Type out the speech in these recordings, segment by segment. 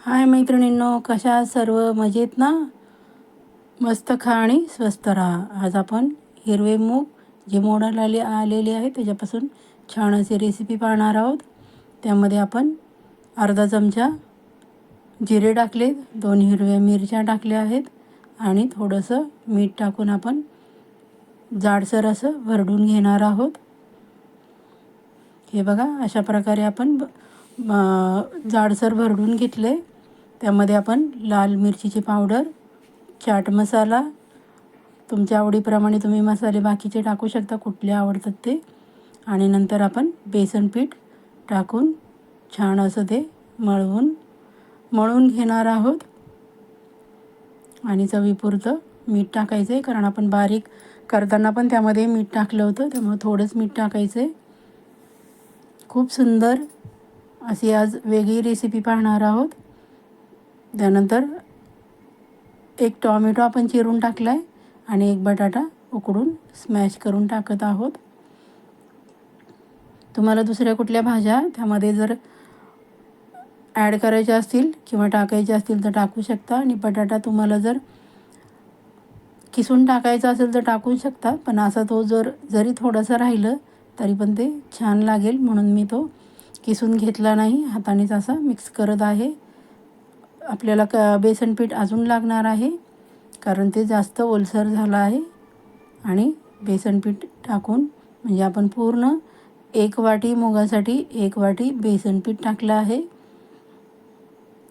हाय मैत्रिणींनो कशा सर्व? मजेत ना? मस्त खा आणि स्वस्त राहा. आज आपण हिरवे मूग जे मोडायला आले आलेले आहे त्याच्यापासून छान अशी रेसिपी पाहणार आहोत. त्यामध्ये आपण अर्धा चमचा जिरे टाकले दोन हिरव्या मिरच्या टाकल्या आहेत आणि थोडंसं मीठ टाकून आपण जाडसर असं भरडून घेणार आहोत. हे बघा अशा प्रकारे आपण जाडसर भरडून घेतले. त्यामध्ये आपण लाल मिरचीची पावडर चाट मसाला तुमच्या आवडीप्रमाणे तुम्ही मसाले बाकीचे टाकू शकता कुठले आवडतात ते. आणि नंतर आपण बेसन पीठ टाकून छान असं ते मळवून मळून घेणार आहोत. आणि चवीपुरतं मीठ टाकायचं आहे कारण आपण बारीक करताना पण त्यामध्ये मीठ टाकलं होतं त्यामुळे थोडंच मीठ टाकायचं आहे खूप सुंदर अशी आज वेगळी रेसिपी पाहणार आहोत. त्यानंतर एक टॉमॅटो आपण चिरून टाकला आहे आणि एक बटाटा उकडून स्मॅश करून टाकत आहोत. तुम्हाला दुसऱ्या कुठल्या भाज्या त्यामध्ये जर ॲड करायच्या असतील किंवा टाकायच्या असतील तर टाकू शकता आणि बटाटा तुम्हाला जर किसून टाकायचा असेल तर टाकू शकता पण असा तो जर जरी थोडंसं राहिलं तरी पण ते छान लागेल म्हणून मी तो किसून घेतला नाही. हातानेच असा मिक्स करत आहे. आपल्याला क बेसन पीठ अजून लागणार आहे कारण ते जास्त ओलसर झालं आहे. आणि बेसन पीठ टाकून म्हणजे आपण पूर्ण एक वाटी मुगासाठी एक वाटी बेसन पीठ टाकलं आहे.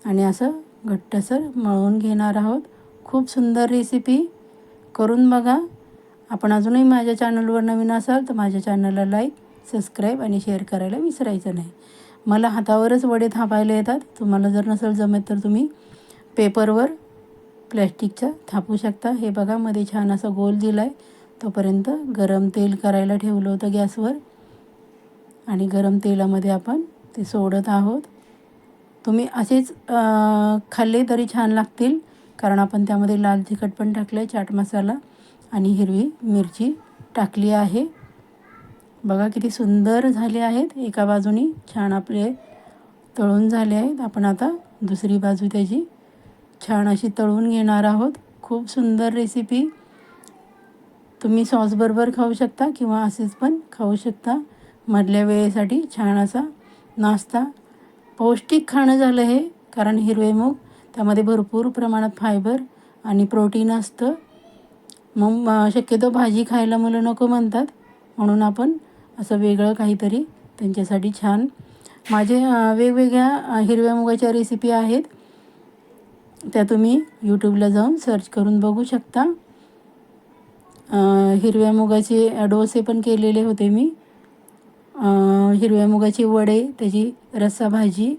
आणि असं घट्टसर मळून घेणार आहोत. खूप सुंदर रेसिपी करून बघा. आपण अजूनही माझ्या चॅनलवर नवीन असाल तर माझ्या चॅनलला लाईक सबस्क्राईब आणि शेअर करायला विसरायचं नाही. मला हातावरच वडे थापायला येतात. तुम्हाला जर नसेल जमत तर तुम्ही पेपरवर प्लॅस्टिकच्या थापू शकता. हे बघा मध्ये छान असा गोल दिला आहे तोपर्यंत गरम तेल करायला ठेवलं होतं गॅसवर. आणि गरम तेलामध्ये आपण ते सोडत आहोत. तुम्ही असेच खाल्ले तरी छान लागतील कारण आपण त्यामध्ये लाल तिखट पण टाकलं आहे चाट मसाला आणि हिरवी मिरची टाकली आहे. बघा किती सुंदर झाले आहेत. एका बाजूनी छान आपले तळून झाले आहेत. आपण आता दुसरी बाजू त्याची छान अशी तळून घेणार आहोत. खूप सुंदर रेसिपी तुम्ही सॉसबरोबर खाऊ शकता किंवा असेच पण खाऊ शकता. मधल्या वेळेसाठी छान असा नाश्ता. पौष्टिक खाणं झालं हे कारण हिरवे मूग त्यामध्ये भरपूर प्रमाणात फायबर आणि प्रोटीन असतं. मग शक्यतो भाजी खायला मुलं नको म्हणतात. म्हणून आपण असं वेगळं काहीतरी. त्यांच्यासाठी छान. माझे वेगवेगळ्या हिरव्या मुगाच्या रेसिपी आहेत. त्या तुम्ही यूट्यूबला जाऊन सर्च करून बघू शकता. हिरव्या मुगाचे डोसे पण केलेले होते मी. हिरव्या मुगाचे वडे त्याची रस्सा भाजी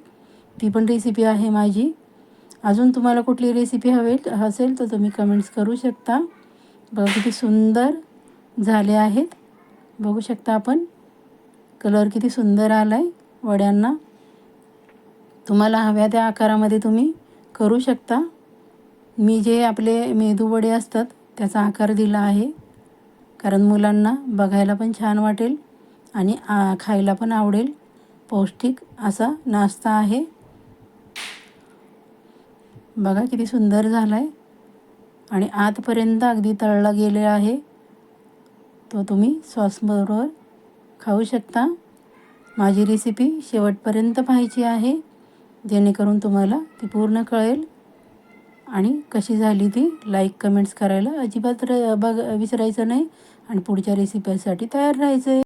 ती पण रेसिपी आहे माझी. अजून तुम्हाला कुठली रेसिपी हवे असेल तर तुम्ही कमेंट्स करू शकता. बघा किती सुंदर झाले आहेत. बघू शकता आपण. कलर किती सुंदर आला आहे वड्यांना. तुम्हाला हव्या त्या आकारामध्ये तुम्ही करू शकता. मी जे आपले मेदू वडे असतात त्याचा आकार दिला आहे. कारण मुलांना बघायला पण छान वाटेल आणि खायला पण आवडेल. पौष्टिक असा नाश्ता आहे. बघा किती सुंदर झाला आहे आणि आतपर्यंत अगदी तळला गेलेला आहे. तो तुम्ही सॉसबरोबर खाऊ शकता. माझी रेसिपी शेवटपर्यंत पाहायची आहे. जेणेकरून तुम्हाला ती पूर्ण कळेल. आणि कशी झाली ती लाईक कमेंट्स करायला अजिबात र बघ विसरायचं नाही. आणि पुढच्या रेसिपीसाठी तयार राहायचं आहे.